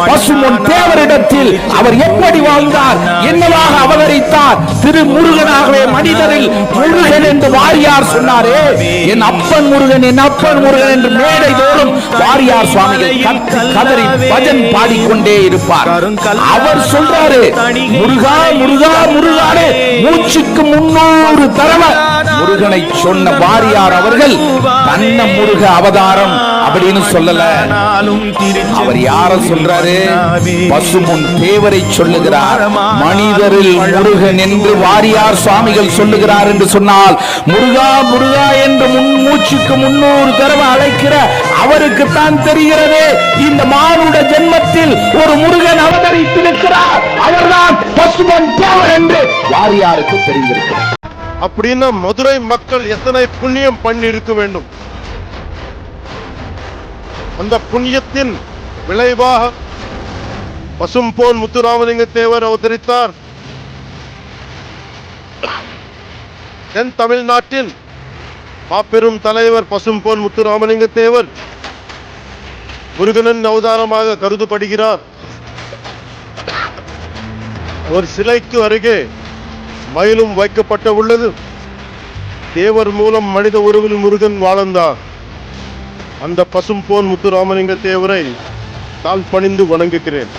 பசுமொன் தேவரிடத்தில் அவர் எப்படி வாழ்ந்தார்? என்னவாக அவதரித்தார் திரு முருகனாகவே மனிதரில் முருகன் என்று வாரியார் சொன்னாரே. என் அப்பன் முருகன் என் அப்பன் முருகன் என்று மேடை தோறும் வாரியார் சுவாமிகள் கத்தி கதறி பஜன் பாடிக்கொண்டே இருப்பார். அவர் சொல்றாரு முருகா முருகா முருகானே மூச்சுக்கு முன்னூறு தடவை முருகனை சொன்ன வாரியார் அவர்கள் தன்ன முருக அவதாரம் அப்படின்னு சொல்லல. அவர் யார சொல்றாரு? பசுமுன் தேவரை சொல்லுகிறார். மனிதரில் முருகன் என்று வாரியார் சுவாமிகள் சொல்லுகிறார் என்று சொன்னால் முருகா முருகா என்று முன் மூச்சுக்கு முன்னூறு தடவை அழைக்கிற அவருக்கு தான் தெரிகிறது. இந்த மானுட ஜென்மத்தில் ஒரு முருகன் அவதரித்திருக்கிறார். அவர்தான் பசுமன் தேவர் என்று வாரியாருக்கு தெரிந்திருக்கிறார். அப்படின்னா மதுரை மக்கள் எத்தனை புண்ணியம் பண்ணி இருக்க வேண்டும்? அந்த புண்ணியத்தின் விளைவாக பசும்போன் முத்துராமலிங்க தேவர் அவதரித்தார். தென் தமிழ்நாட்டில் மாபெரும் தலைவர் பசும்போன் முத்துராமலிங்க தேவர் முருகனின் அவதாரமாக கருதப்படுகிறார். ஒரு சிலைக்கு அருகே மயிலும் வைக்கப்பட்ட உள்ளது. தேவர் மூலம் மனித உருவில் முருகன் வாழ்ந்தார். அந்த பசும் போன் முத்துராமலிங்க தேவரை தாழ் பணிந்து வணங்குகிறேன்.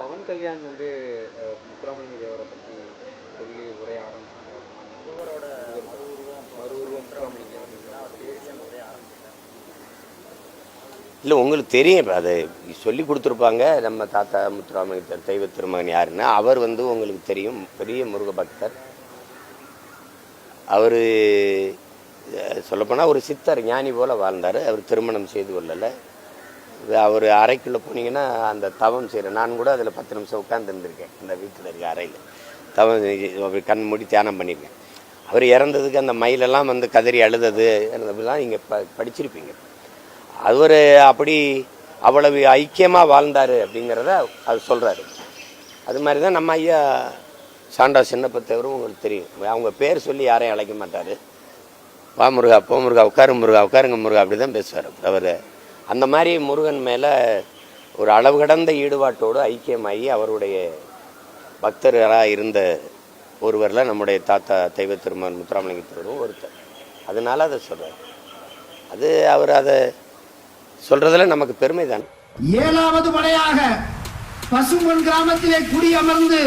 பவன் கல்யாண் வந்து முத்துராமலிங்க தேவரை பற்றி சொல்லி உரையாடம் இல்லை உங்களுக்கு தெரியும் இப்போ அதை சொல்லி கொடுத்துருப்பாங்க. நம்ம தாத்தா முத்துராமலிங்க தெய்வ திருமகன் யாருன்னா அவர் வந்து உங்களுக்கு தெரியும் பெரிய முருக பக்தர் அவர் சொல்லப்போனால் ஒரு சித்தர் ஞானி போல் வாழ்ந்தார். அவர் திருமணம் செய்து கொள்ளலை. அவர் அறைக்குள்ளே போனீங்கன்னா அந்த தவம் செய்கிற நான் கூட அதில் பத்து நிமிஷம் உட்காந்துருந்துருக்கேன் அந்த வீட்டில் இருக்க அறையில். தவம் அவர் அப்படி கண் மூடி தியானம் பண்ணியிருக்கேன் அவர் இறந்ததுக்கு அந்த மயிலெல்லாம் வந்து கதறி அழுதது அப்படிலாம் நீங்கள் ப படிச்சிருப்பீங்க. அவர் அப்படி அவ்வளவு ஐக்கியமாக வாழ்ந்தார் அப்படிங்கிறத அவர் சொல்கிறாரு அது மாதிரி தான் நம்ம ஐயா சாண்டா சின்னப்பத்தவரும் உங்களுக்கு தெரியும். அவங்க பேர் சொல்லி யாரையும் அழைக்க மாட்டார். வா முருகா போ முருகா உட்காரு முருகா உட்காருங்க முருகா அப்படி தான் பேசுவார் அவர். அந்த மாதிரி முருகன் மேலே ஒரு அளவு கடந்த ஈடுபாட்டோடு ஐக்கியமாகி அவருடைய பக்தராக இருந்த ஒருவரில் நம்முடைய தாத்தா தெய்வ திருமன் முத்துராமலிங்க திருவரும் ஒருத்தர். அதனால் அதை சொல்கிறார் அது அவர் அதை சொல்கிறதுல நமக்கு பெருமை தான் ஏழாவது முறையாக பசும்பொன் கிராமத்திலே குடியமர்ந்து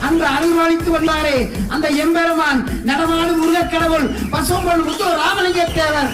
அன்று அருள்வாளித்து வந்தாரே. அந்த எம்பெருமான் நடமாடும் முருகக் கடவுள் பசும்பொன் முத்து ராமலிங்க தேவர்